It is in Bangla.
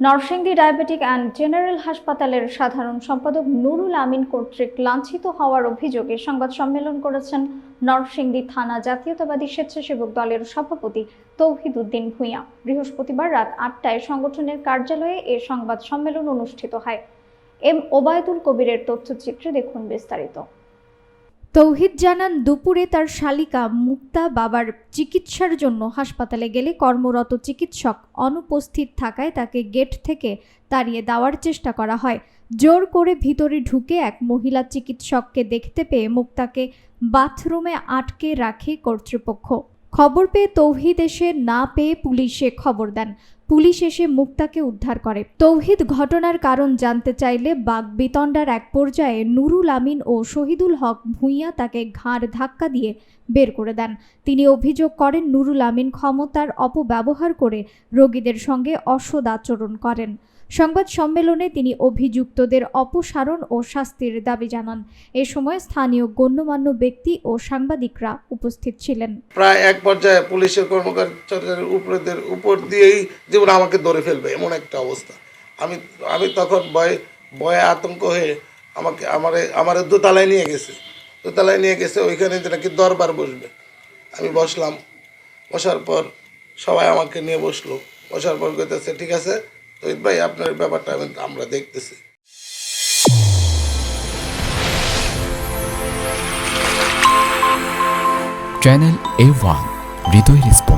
নরসিংদী ডায়াবেটিক অ্যান্ড জেনারেল হাসপাতালের সাধারণ সম্পাদক নুরুল আমিন কর্তৃক লাঞ্ছিত হওয়ার অভিযোগে সংবাদ সম্মেলন করেছেন নরসিংদী থানা জাতীয়তাবাদী স্বেচ্ছাসেবক দলের সভাপতি তৌহিদ উদ্দিন ভূঁইয়া। বৃহস্পতিবার রাত আটটায় সংগঠনের কার্যালয়ে এ সংবাদ সম্মেলন অনুষ্ঠিত হয়। এম ওবায়দুল কবিরের তথ্যচিত্রে দেখুন বিস্তারিত। তৌহিদ জানান, দুপুরে তার শালিকা মুক্তা বাবার চিকিৎসার জন্য হাসপাতালে গেলে কর্মরত চিকিৎসক অনুপস্থিত থাকায় তাকে গেট থেকে তাড়িয়ে দেওয়ার চেষ্টা করা হয়। জোর করে ভিতরে ঢুকে এক মহিলা চিকিৎসককে দেখতে পেয়ে মুক্তাকে বাথরুমে আটকে রাখে কর্তৃপক্ষ। খবর পেয়ে তৌহিদ এসে না পেয়ে পুলিশে খবর দেন। পুলিশ এসে মুক্তাকে উদ্ধার করে। তৌহিদ ঘটনার কারণ জানতে চাইলে বাঘ বিতণ্ডার এক পর্যায়ে নুরুল আমিন ও শহীদুল হক ভূঁইয়া তাকে ঘাড় ধাক্কা দিয়ে বের করে দেন। তিনি অভিযোগ করেন, নুরুল আমিন ক্ষমতার অপব্যবহার করে রোগীদের সঙ্গে অসদ আচরণ করেন। সংবাদ সম্মেলনে তিনি অভিযুক্তদের অপসারণ ও শাস্তির দাবি জানান। এ সময় স্থানীয় গণ্যমান্য ব্যক্তি ও সাংবাদিকরা উপস্থিত ছিলেন। প্রায় এক পর্যায়ে পুলিশের কর্মকর্তাদের উপরেদের উপর দিয়েই যেমন আমাকে ধরে ফেলবে, এমন একটা অবস্থা। আমি আমি তখন ভয়ে ভয়ে আতঙ্ক হয়ে আমাকে, আমারে, আমার দোতলায় নিয়ে গেছে। দোতলায় নিয়ে গেছে, ওইখানে যে নাকি দরবার বসবে। আমি বসলাম। বসার পর সবাই আমাকে নিয়ে বসল। বসার পর কইতেছে, ঠিক আছে তহিদ ভাই আপনার ব্যাপারটা আমরা দেখতেছি। চ্যানেল এ ওয়ান হৃদয় স্পন্দন